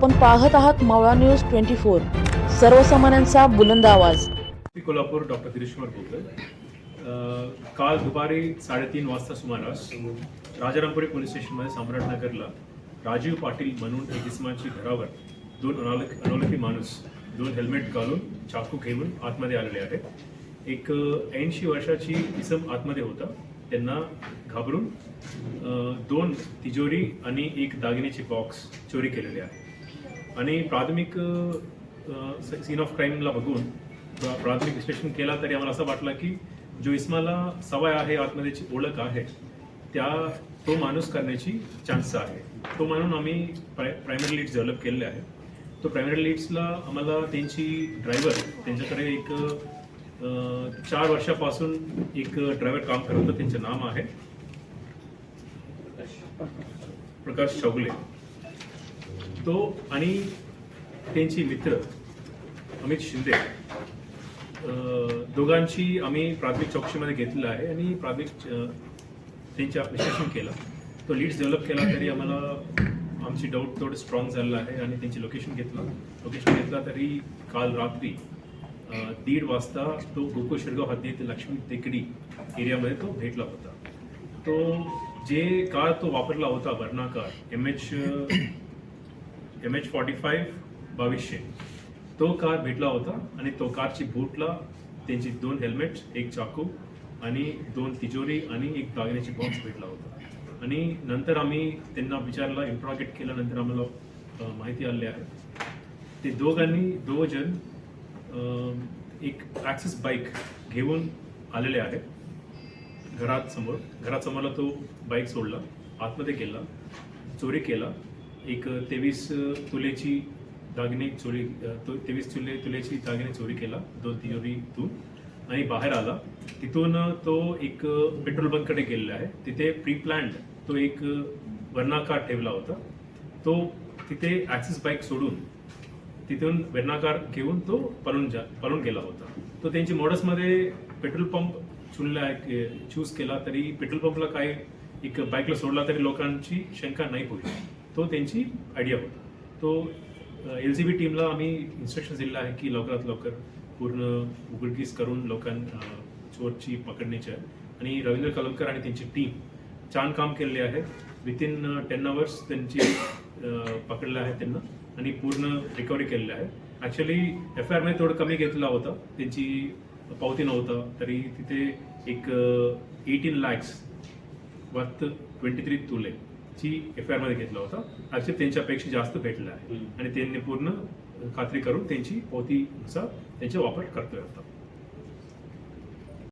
आपण पाहत आहात मावळा न्यूज ट्वेंटी फोर. सर्वसामान्यांचा बुलंद आवाज. मी कोल्हापूर डॉक्टर दिनेशकुमार बोलतोय. काल दुपारी साडेतीन वाजता सुमारास राजारामपुरी पोलीस स्टेशनमध्ये सम्राटनगरला राजीव पाटील म्हणून एक इसमाची घरावर दोन अनालक अनोळखी माणूस दोन हेल्मेट घालून चाकू घेऊन आतमध्ये आलेले आहेत. एक ऐंशी वर्षाची इसम आतमध्ये होता. त्यांना घाबरून दोन तिजोरी आणि एक दागिन्याचे बॉक्स चोरी केलेले आहे. आणि प्राथमिक सीन ऑफ क्राईमला बघून प्राथमिक विश्लेषण केला तरी आम्हाला असं वाटलं की जो इस्माला सवय आहे आतमध्येची ओळख आहे त्या तो माणूस करण्याची चान्स आहे. तो म्हणून आम्ही प्राय प्रायमरी लीड्स डेव्हलप केलेले आहे तो प्रायमरी लीड्सला आम्हाला त्यांची ड्रायव्हर त्यांच्याकडे एक चार वर्षापासून एक ड्रायव्हर काम करत होतं त्यांचं नाम आहे प्रकाश चौगले तो आणि त्यांची मित्र अमित शिंदे दोघांची आम्ही प्राथमिक चौकशीमध्ये घेतलेलं आहे आणि प्राथमिक त्यांच्या विश्लेषण केलं. तो लीड्स डेव्हलप केला तरी आम्हाला आमची डाऊट थोडं स्ट्रॉंग झालेला आहे आणि त्यांची लोकेशन घेतलं. लोकेशन घेतला तरी काल रात्री दीड वाजता तो गोकुळ शिरगाव हद्दीत लक्ष्मी टेकडी एरियामध्ये तो भेटला होता. तो जे कार तो वापरला होता वर्णा car M H M H forty five बावीसशे. तो कार भेटला होता आणि तो कारची बूटला त्यांची दोन हेल्मेट्स एक चाकू आणि दोन तिजोरी आणि एक दागिन्याची बॉक्स भेटला होता. आणि नंतर आम्ही त्यांना विचारला इंट्रॉगेट केल्यानंतर आम्हाला माहिती आली आहे. ते दोघांनी दोघजण एक ॲक्सिस बाईक घेऊन आलेले आहेत घरात समोर घरासमोरला तो बाईक सोडला आतमध्ये गेला चोरी केला एक तेवीस तुलेची दागिने चोरी तो तेवीस तुले तुलेची दागिने चोरी केला दोन तिजोरीतून आणि बाहेर आला. तिथून तो एक पेट्रोल बंककडे गेलेला आहे. तिथे प्री प्लॅन्ड तो एक वर्णाकार ठेवला होता. तो तिथे ॲक्सिस बाईक सोडून तिथून वर्णाकार घेऊन तो पळून जा पळून गेला होता. तो त्यांची मॉडसमध्ये पेट्रोल पंप चुनला चूज केला तरी पेट्रोल पंपला काय एक बाईकला सोडला तरी लोकांची शंका नाही होईल. तो त्यांची आयडिया होता. तो एल सी बी टीमला आम्ही इन्स्ट्रक्शन दिलेलं आहे की लवकरात लवकर पूर्ण उघडकीस करून लोकांना चोरची पकडण्याची आहे. आणि रवींद्र कलमकर आणि त्यांची टीम छान काम केलेली आहे. विथिन टेन अवर्स त्यांची पकडलं आहे त्यांना आणि पूर्ण रिकव्हरी केलेलं आहे. ॲक्च्युली एफ आय आरमध्ये थोडं कमी घेतला होता. त्यांची पावती नव्हता. तरी तिथे एक eighteen lakhs worth twenty three तुले. ची एफ आय आरमध्ये घेतला होता. ॲक्च्युली त्यांच्यापेक्षा जास्त भेटलं आहे. आणि त्यांनी पूर्ण खात्री करून त्यांची पावतीनुसार त्यांचा वापर करतोय आता.